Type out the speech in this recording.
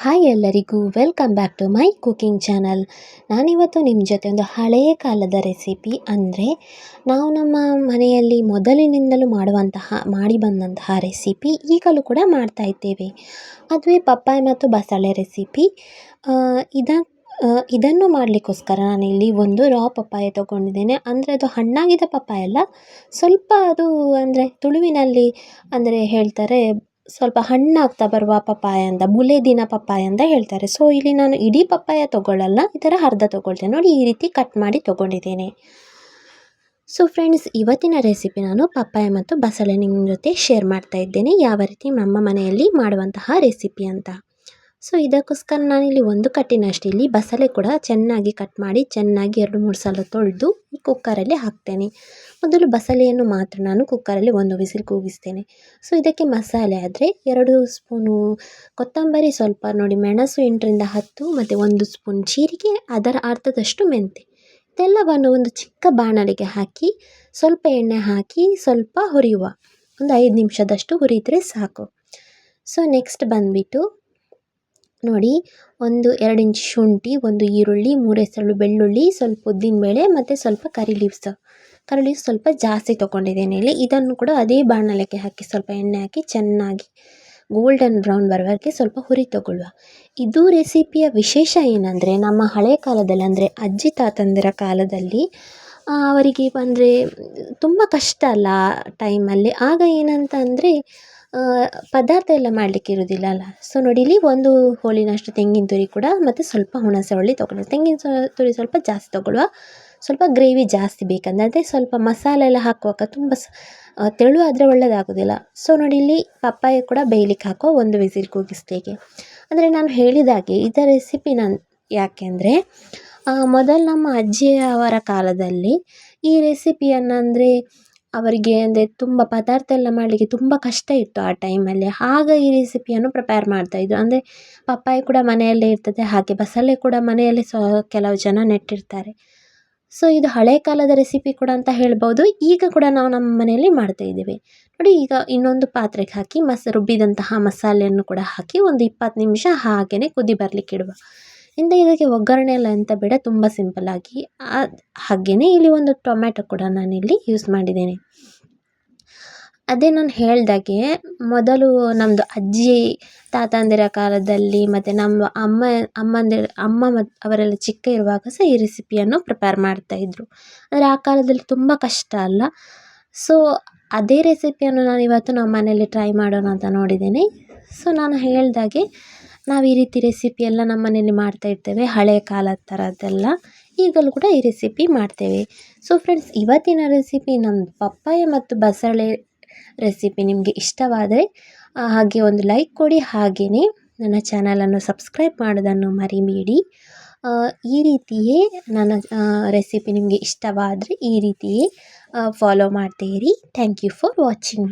Hi ಎಲ್ಲರಿಗೂ welcome back to my cooking channel ನಾನಿವತ್ತು ನಿಮ್ಮ ಜೊತೆ ಒಂದು ಹಳೆಯ ಕಾಲದ ರೆಸಿಪಿ ಅಂದರೆ, ನಾವು ನಮ್ಮ ಮನೆಯಲ್ಲಿ ಮೊದಲಿನಿಂದಲೂ ಮಾಡುವಂತಹ, ಮಾಡಿ ಬಂದಂತಹ ರೆಸಿಪಿ ಈಗಲೂ ಕೂಡ ಮಾಡ್ತಾ ಇದ್ದೇವೆ. ಅದುವೇ ಪಪ್ಪಾಯ ಮತ್ತು ಬಸಳೆ ರೆಸಿಪಿ ಇದ ಇದನ್ನು ಮಾಡಲಿಕ್ಕೋಸ್ಕರ ನಾನಿಲ್ಲಿ ಒಂದು ರಾ ಪಪ್ಪಾಯ ತೊಗೊಂಡಿದ್ದೇನೆ. ಅಂದರೆ ಅದು ಹಣ್ಣಾಗಿದ್ದ ಪಪ್ಪಾಯ ಅಲ್ಲ. ಸ್ವಲ್ಪ ಅದು ಅಂದರೆ ತುಳುವಿನಲ್ಲಿ ಅಂದರೆ ಹೇಳ್ತಾರೆ ಸ್ವಲ್ಪ ಹಣ್ಣಾಗ್ತಾ ಬರುವ ಪಪ್ಪಾಯ ಅಂತ ದಿನ ಪಪ್ಪಾಯ ಅಂತ ಹೇಳ್ತಾರೆ. ಸೊ ಇಲ್ಲಿ ನಾನು ಇಡೀ ಪಪ್ಪಾಯ ತೊಗೊಳ್ಳಲ್ಲ, ಈ ಥರ ಅರ್ಧ ತೊಗೊಳ್ತೇನೆ ನೋಡಿ, ಈ ರೀತಿ ಕಟ್ ಮಾಡಿ ತೊಗೊಂಡಿದ್ದೇನೆ. ಸೊ ಫ್ರೆಂಡ್ಸ್ ಇವತ್ತಿನ ರೆಸಿಪಿ ನಾನು ಪಪ್ಪಾಯ ಮತ್ತು ಬಸಳೆ ನಿಮ್ಮ ಜೊತೆ ಶೇರ್ ಮಾಡ್ತಾ ಇದ್ದೇನೆ. ಯಾವ ರೀತಿ ನಮ್ಮ ಮನೆಯಲ್ಲಿ ಮಾಡುವಂತಹ ರೆಸಿಪಿ ಅಂತ. ಸೊ ಇದಕ್ಕೋಸ್ಕರ ನಾನಿಲ್ಲಿ ಒಂದು ಕಟ್ಟಿನಷ್ಟು ಇಲ್ಲಿ ಬಸಳೆ ಕೂಡ ಚೆನ್ನಾಗಿ ಕಟ್ ಮಾಡಿ ಚೆನ್ನಾಗಿ ಎರಡು ಮೂರು ಸಲ ತೊಳೆದು ಕುಕ್ಕರಲ್ಲಿ ಹಾಕ್ತೇನೆ. ಮೊದಲು ಬಸಳೆಯನ್ನು ಮಾತ್ರ ನಾನು ಕುಕ್ಕರಲ್ಲಿ ಒಂದು ವಿಸಿಲ್ ಕೂಗಿಸ್ತೇನೆ. ಸೊ ಇದಕ್ಕೆ ಮಸಾಲೆ ಆದರೆ ಎರಡು ಸ್ಪೂನು ಕೊತ್ತಂಬರಿ ಸ್ವಲ್ಪ ನೋಡಿ ಮೆಣಸು ಎಂಟರಿಂದ ಹತ್ತು ಮತ್ತು ಒಂದು ಸ್ಪೂನ್ ಜೀರಿಗೆ, ಅದರ ಅರ್ಧದಷ್ಟು ಮೆಂತೆ. ಇದೆಲ್ಲವನ್ನು ಒಂದು ಚಿಕ್ಕ ಬಾಣಲಿಗೆ ಹಾಕಿ ಸ್ವಲ್ಪ ಎಣ್ಣೆ ಹಾಕಿ ಸ್ವಲ್ಪ ಹುರಿಯುವ. ಒಂದು ಐದು ನಿಮಿಷದಷ್ಟು ಹುರಿದರೆ ಸಾಕು. ಸೊ ನೆಕ್ಸ್ಟ್ ಬಂದುಬಿಟ್ಟು ನೋಡಿ, ಒಂದು ಎರಡು ಇಂಚ್ ಶುಂಠಿ, ಒಂದು ಈರುಳ್ಳಿ, ಮೂರು ಎಸಳು ಬೆಳ್ಳುಳ್ಳಿ, ಸ್ವಲ್ಪ ಉದ್ದಿನ ಉದ್ದಿನಬೇಳೆ ಮತ್ತು ಸ್ವಲ್ಪ ಕರಿ ಲೀವ್ಸ್ ಕರಿ ಲೀವ್ಸ್ ಸ್ವಲ್ಪ ಜಾಸ್ತಿ ತೊಗೊಂಡಿದ್ದೇನೆ ಇಲ್ಲಿ. ಇದನ್ನು ಕೂಡ ಅದೇ ಬಾಣಲೆಗೆ ಹಾಕಿ, ಸ್ವಲ್ಪ ಎಣ್ಣೆ ಹಾಕಿ, ಚೆನ್ನಾಗಿ ಗೋಲ್ಡನ್ ಬ್ರೌನ್ ಬರೋವರೆಗೆ ಸ್ವಲ್ಪ ಹುರಿ ತಗೊಳ್ಳುವ. ಇದು ರೆಸಿಪಿಯ ವಿಶೇಷ ಏನಂದರೆ, ನಮ್ಮ ಹಳೆಯ ಕಾಲದಲ್ಲಿ ಅಂದರೆ ಅಜ್ಜಿ ತಾತಂದಿರ ಕಾಲದಲ್ಲಿ ಅವರಿಗೆ ಅಂದರೆ ತುಂಬ ಕಷ್ಟ ಅಲ್ಲ ಟೈಮಲ್ಲಿ ಆಗ ಏನಂತ ಅಂದರೆ ಪದಾರ್ಥ ಎಲ್ಲ ಮಾಡಲಿಕ್ಕೆ ಇರೋದಿಲ್ಲ ಅಲ್ಲ? ಸೊ ನೋಡಿ, ಇಲ್ಲಿ ಒಂದು ಹೋಳಿನಷ್ಟು ತೆಂಗಿನ ತುರಿ ಕೂಡ ಮತ್ತು ಸ್ವಲ್ಪ ಹುಣಸೆ ಹುಳಿ ತೊಗೊಳ್ಳಿ ತೆಂಗಿನ ತುರಿ ಸ್ವಲ್ಪ ಜಾಸ್ತಿ ತೊಗೊಳ್ಳುವ. ಸ್ವಲ್ಪ ಗ್ರೇವಿ ಜಾಸ್ತಿ ಬೇಕಂದರೆ ಅದೇ ಸ್ವಲ್ಪ ಮಸಾಲೆ ಎಲ್ಲ ಹಾಕುವಾಗ ತುಂಬ ತೆಳು ಆದರೆ ಒಳ್ಳೆಯದಾಗೋದಿಲ್ಲ ಸೊ ನೋಡಿ, ಇಲ್ಲಿ ಪಪ್ಪಾಯ ಕೂಡ ಬೇಯಲಿಕ್ಕೆ ಹಾಕೋ ಒಂದು ವಿಸಿಲ್ ಕೂಗಿಸ್ಲಿಕ್ಕೆ. ಅಂದರೆ ನಾನು ಹೇಳಿದಾಗೆ ಇದರ ರೆಸಿಪಿ ನಾನು ಯಾಕೆಂದರೆ ಮೊದಲು ನಮ್ಮ ಅಜ್ಜಿಯವರ ಕಾಲದಲ್ಲಿ ಈ ರೆಸಿಪಿಯನ್ನು ಅಂದರೆ ಅವರಿಗೆ ಅಂದರೆ ತುಂಬ ಪದಾರ್ಥ ಎಲ್ಲ ಮಾಡಲಿಕ್ಕೆ ತುಂಬ ಕಷ್ಟ ಇತ್ತು ಆ ಟೈಮಲ್ಲಿ ಆಗ ಈ ರೆಸಿಪಿಯನ್ನು ಪ್ರಿಪೇರ್ ಮಾಡ್ತಾಯಿದ್ರು ಅಂದರೆ ಪಪ್ಪಾಯ ಕೂಡ ಮನೆಯಲ್ಲೇ ಇರ್ತದೆ, ಹಾಗೆ ಬಸಳೆ ಕೂಡ ಮನೆಯಲ್ಲೇ ಸಹ ಕೆಲವು ಜನ ನೆಟ್ಟಿರ್ತಾರೆ. ಸೊ ಇದು ಹಳೆ ಕಾಲದ ರೆಸಿಪಿ ಕೂಡ ಅಂತ ಹೇಳ್ಬೋದು. ಈಗ ಕೂಡ ನಾವು ನಮ್ಮ ಮನೆಯಲ್ಲಿ ಮಾಡ್ತಾಯಿದ್ದೇವೆ ನೋಡಿ, ಈಗ ಇನ್ನೊಂದು ಪಾತ್ರೆಗೆ ಹಾಕಿ, ಮಸ್ ರುಬ್ಬಿದಂತಹ ಮಸಾಲೆಯನ್ನು ಕೂಡ ಹಾಕಿ ಒಂದು ಇಪ್ಪತ್ತು ನಿಮಿಷ ಹಾಗೆಯೇ ಕುದಿ ಬರಲಿಕ್ಕೆ ಇಡುವ. ಇಂದ ಇದಕ್ಕೆ ಒಗ್ಗರಣೆ ಎಲ್ಲ ಎಂತ ಬೇಡ, ತುಂಬ ಸಿಂಪಲ್ಲಾಗಿ ಹಾಗೆಯೇ ಇಲ್ಲಿ ಒಂದು ಟೊಮ್ಯಾಟೊ ಕೂಡ ನಾನಿಲ್ಲಿ ಯೂಸ್ ಮಾಡಿದ್ದೇನೆ. ಅದೇ ನಾನು ಹೇಳ್ದಾಗೆ, ಮೊದಲು ನಮ್ಮದು ಅಜ್ಜಿ ತಾತಂದಿರ ಕಾಲದಲ್ಲಿ ಮತ್ತು ನಮ್ಮ ಅಮ್ಮ ಅಮ್ಮಂದಿರ ಅಮ್ಮ ಮತ್ತು ಅವರೆಲ್ಲ ಚಿಕ್ಕ ಇರುವಾಗ ಸಹ ಈ ರೆಸಿಪಿಯನ್ನು ಪ್ರಿಪೇರ್ ಮಾಡ್ತಾಯಿದ್ರು ಆದರೆ ಆ ಕಾಲದಲ್ಲಿ ತುಂಬ ಕಷ್ಟ ಅಲ್ಲ. ಸೊ ಅದೇ ರೆಸಿಪಿಯನ್ನು ನಾನು ಇವತ್ತು ನಮ್ಮ ಮನೆಯಲ್ಲಿ ಟ್ರೈ ಮಾಡೋಣ ಅಂತ ನೋಡಿದ್ದೇನೆ. ಸೊ ನಾನು ಹೇಳ್ದಾಗೆ ನಾವು ಈ ರೀತಿ ರೆಸಿಪಿ ಎಲ್ಲ ನಮ್ಮ ಮನೇಲಿ ಮಾಡ್ತಾಯಿರ್ತೇವೆ ಹಳೆಯ ಕಾಲದ ಥರದ್ದೆಲ್ಲ ಈಗಲೂ ಕೂಡ ಈ ರೆಸಿಪಿ ಮಾಡ್ತೇವೆ. ಸೊ ಫ್ರೆಂಡ್ಸ್ ಇವತ್ತಿನ ರೆಸಿಪಿ ನಮ್ಮ ಪಪ್ಪಾಯ ಮತ್ತು ಬಸಳೆ ರೆಸಿಪಿ ನಿಮಗೆ ಇಷ್ಟವಾದರೆ ಹಾಗೆ ಒಂದು ಲೈಕ್ ಕೊಡಿ. ಹಾಗೆಯೇ ನನ್ನ ಚಾನಲನ್ನು ಸಬ್ಸ್ಕ್ರೈಬ್ ಮಾಡೋದನ್ನು ಮರಿಬೇಡಿ. ಈ ರೀತಿಯೇ ನನ್ನ ರೆಸಿಪಿ ನಿಮಗೆ ಇಷ್ಟವಾದರೆ ಈ ರೀತಿಯೇ ಫಾಲೋ ಮಾಡ್ತೀರಿ ಥ್ಯಾಂಕ್ ಯು ಫಾರ್ ವಾಚಿಂಗ್